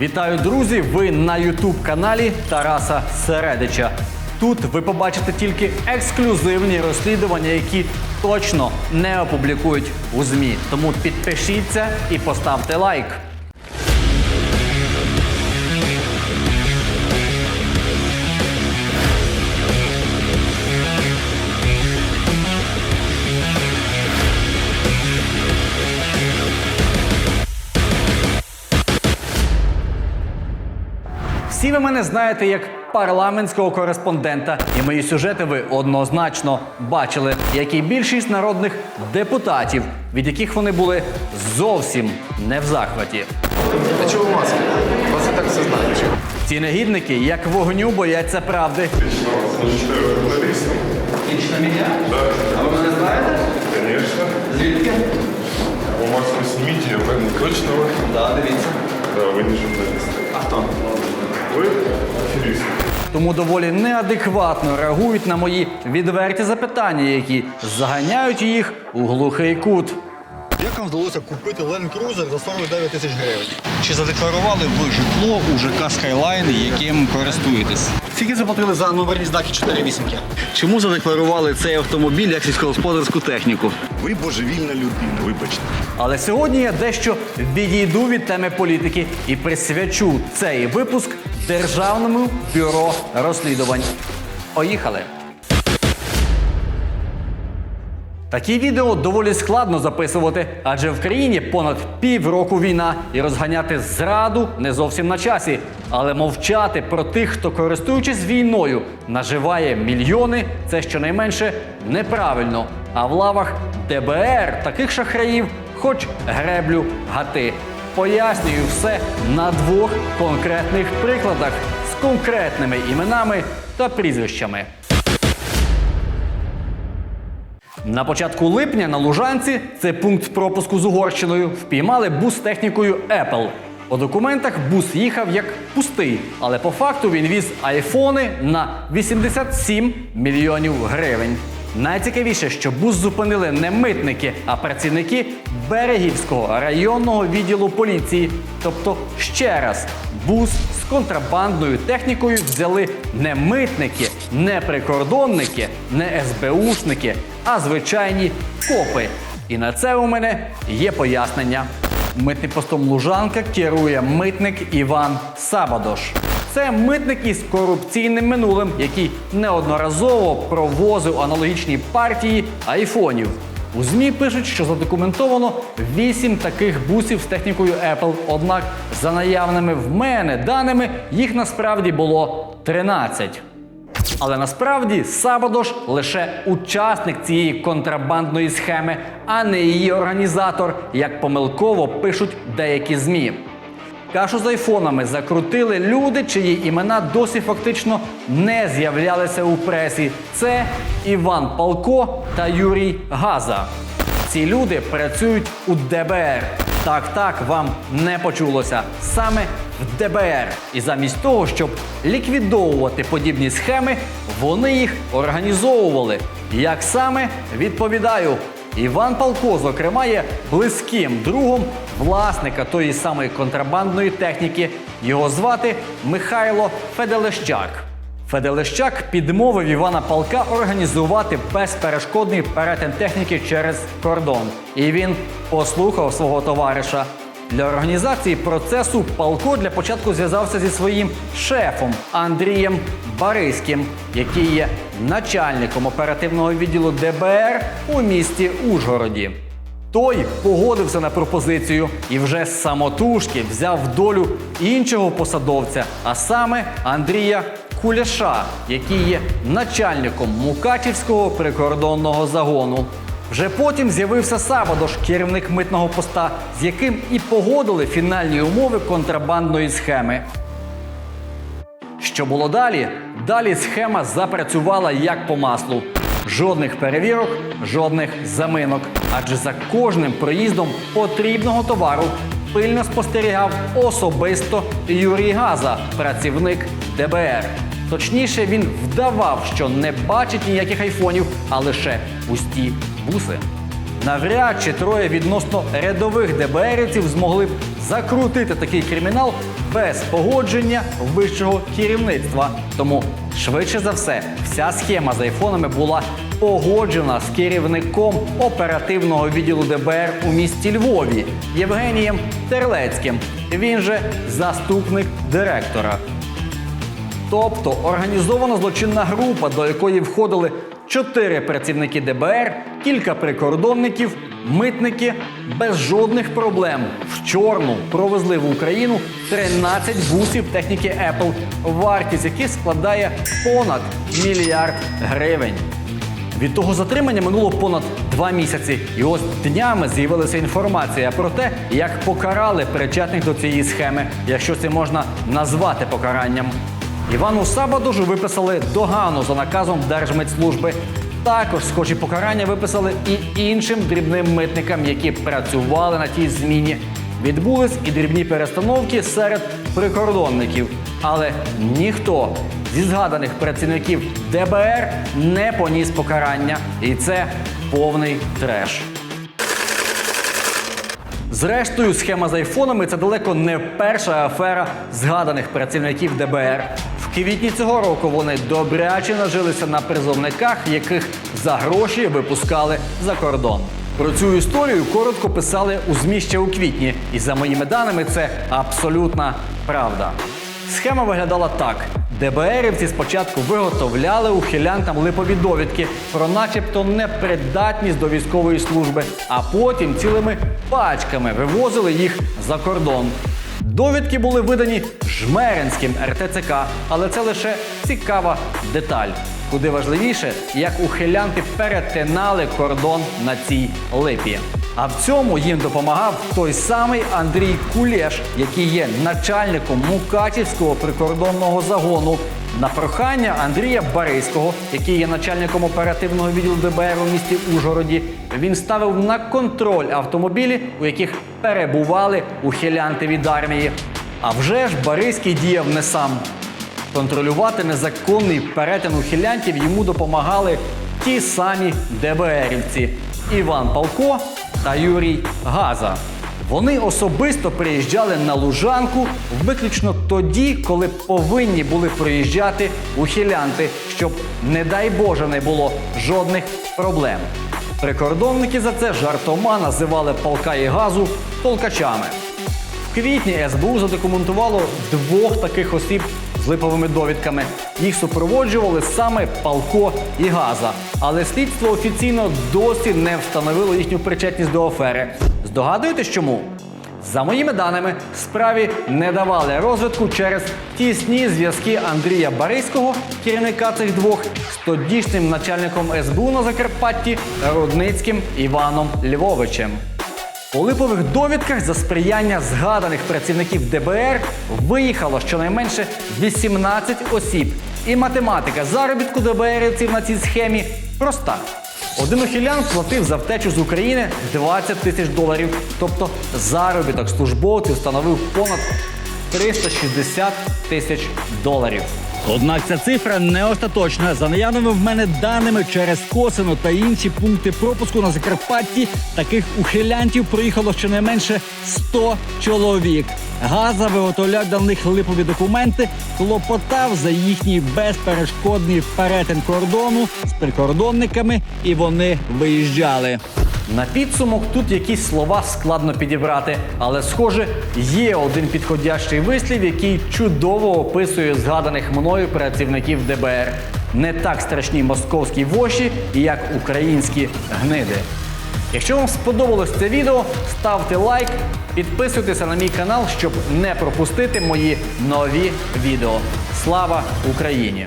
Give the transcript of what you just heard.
Вітаю, друзі! Ви на Ютуб каналі Тараса Середича. Тут ви побачите тільки ексклюзивні розслідування, які точно не опублікують у ЗМІ. Тому підпишіться і поставте лайк. ви мене знаєте як парламентського кореспондента, і мої сюжети ви однозначно бачили, як і більшість народних депутатів, від яких вони були зовсім не в захваті. А чого маски? Вас і так все знають. Ці негідники, як вогню, бояться правди. Лично мене? А ви мене знаєте? Конечно. Звідки? Вы маску снимите, я правильно точно вы? Да, дивіться. Да, вы не журналист. А хто? ви аферист. Тому доволі неадекватно реагують на мої відверті запитання, які заганяють їх у глухий кут. Як вам вдалося купити Land Cruiser за 49 тисяч гривень? Чи задекларували ви житло у ЖК Skyline, яким користуєтесь? Скільки заплатили за номерні знаки 48? Чому задекларували цей автомобіль як сільськогосподарську техніку? Ви божевільна людина, вибачте. Але сьогодні я дещо відійду від теми політики і присвячу цей випуск Державному бюро розслідувань. Поїхали! Такі відео доволі складно записувати, адже в країні понад півроку війна і розганяти зраду не зовсім на часі. Але мовчати про тих, хто користуючись війною, наживає мільйони, це щонайменше неправильно. А в лавах ДБР таких шахраїв, хоч греблю гати. Пояснюю все на двох конкретних прикладах з конкретними іменами та прізвищами. На початку липня на Лужанці, це пункт пропуску з Угорщиною, впіймали бус технікою Apple. По документах бус їхав як пустий, але по факту він віз айфони на 87 мільйонів гривень. Найцікавіше, що бус зупинили не митники, а працівники Берегівського районного відділу поліції. Тобто, ще раз, бус з контрабандною технікою взяли не митники, не прикордонники, не СБУшники, а звичайні копи. І на це у мене є пояснення. Митним постом Лужанка керує митник Іван Сабадош. Це митник із корупційним минулим, який неодноразово провозив аналогічні партії айфонів. У ЗМІ пишуть, що задокументовано 8 таких бусів з технікою Apple. Однак, за наявними в мене даними, їх насправді було 13. Але насправді Сабадош лише учасник цієї контрабандної схеми, а не її організатор, як помилково пишуть деякі ЗМІ. Кашу з айфонами закрутили люди, чиї імена досі фактично не з'являлися у пресі. Це Іван Палко та Юрій Газа. Ці люди працюють у ДБР. Так, так, вам не почулося. Саме в ДБР. І замість того, щоб ліквідовувати подібні схеми, вони їх організовували. Як саме відповідаю, Іван Палко, зокрема, є близьким другом власника тої самої контрабандної техніки. Його звати Михайло Феделещак. Феделещак підмовив Івана Палка організувати безперешкодний перетин техніки через кордон. І він послухав свого товариша. Для організації процесу Палко для початку зв'язався зі своїм шефом Андрієм Бариським, який є начальником оперативного відділу ДБР у місті Ужгороді. Той погодився на пропозицію і вже самотужки взяв долю іншого посадовця, а саме Андрія Куляша, який є начальником Мукачівського прикордонного загону. Вже потім з'явився Сабадош, керівник митного поста, з яким і погодили фінальні умови контрабандної схеми. Що було далі? Далі схема запрацювала як по маслу. Жодних перевірок, жодних заминок. Адже за кожним проїздом потрібного товару пильно спостерігав особисто Юрій Газа, працівник ДБР. Точніше, він вдавав, що не бачить ніяких айфонів, а лише пусті буси. Навряд чи троє відносно рядових ДБРівців змогли б закрутити такий кримінал без погодження вищого керівництва. Тому швидше за все, вся схема з айфонами була погоджена з керівником оперативного відділу ДБР у місті Львові Євгенієм Терлецьким. Він же заступник директора. Тобто організована злочинна група, до якої входили чотири працівники ДБР, кілька прикордонників, митники без жодних проблем в чорну провезли в Україну 13 бусів техніки Apple, вартість яких складає понад мільярд гривень. Від того затримання минуло понад два місяці, і ось днями з'явилася інформація про те, як покарали причетних до цієї схеми, якщо це можна назвати покаранням. Івану Сабадожу виписали догану за наказом Держмитслужби. Також схожі покарання виписали і іншим дрібним митникам, які працювали на тій зміні. Відбулись і дрібні перестановки серед прикордонників, але ніхто зі згаданих працівників ДБР не поніс покарання, і це повний треш. Зрештою, схема з айфонами це далеко не перша афера згаданих працівників ДБР. Квітні цього року вони добряче нажилися на призовниках, яких за гроші випускали за кордон. Про цю історію коротко писали у ЗМІ ще у квітні, і за моїми даними, це абсолютна правда. Схема виглядала так: ДБРівці спочатку виготовляли ухилянтам липові довідки про начебто непридатність до військової служби, а потім цілими пачками вивозили їх за кордон. Довідки були видані жмеринським РТЦК, але це лише цікава деталь. Куди важливіше, як ухилянти перетинали кордон на цій липі. А в цьому їм допомагав той самий Андрій Кулєш, який є начальником Мукачівського прикордонного загону. На прохання Андрія Бариського, який є начальником оперативного відділу ДБР у місті Ужгороді, він ставив на контроль автомобілі, у яких перебували ухилянти від армії. А вже ж Бариський діяв не сам. Контролювати незаконний перетин ухилянтів йому допомагали ті самі ДБРівці Іван Палко та Юрій Газа. Вони особисто приїжджали на лужанку виключно тоді, коли повинні були проїжджати ухилянти, щоб, не дай Боже, не було жодних проблем. Прикордонники за це жартома називали палка і газу толкачами. В квітні СБУ задокументувало двох таких осіб з липовими довідками. Їх супроводжували саме Палко і Газа. Але слідство офіційно досі не встановило їхню причетність до афери. Здогадуєтесь чому? За моїми даними, справі не давали розвитку через тісні зв'язки Андрія Бариського, керівника цих двох, з тодішнім начальником СБУ на Закарпатті Рудницьким Іваном Львовичем. У липових довідках за сприяння згаданих працівників ДБР виїхало щонайменше 18 осіб. І математика заробітку ДБРівців на цій схемі проста. Один ухилян платив за втечу з України 20 тисяч доларів, тобто заробіток службовців становив понад 360 тисяч доларів. Однак ця цифра не остаточна. За наявними в мене даними через Косино та інші пункти пропуску на Закарпатті таких ухилянтів проїхало щонайменше 100 чоловік. Газа виготовляв для них липові документи, клопотав за їхній безперешкодний перетин кордону з прикордонниками, і вони виїжджали. На підсумок тут якісь слова складно підібрати, але схоже, є один підходящий вислів, який чудово описує згаданих мною працівників ДБР. Не так страшні московські воші, як українські гниди. Якщо вам сподобалось це відео, ставте лайк, підписуйтеся на мій канал, щоб не пропустити мої нові відео. Слава Україні!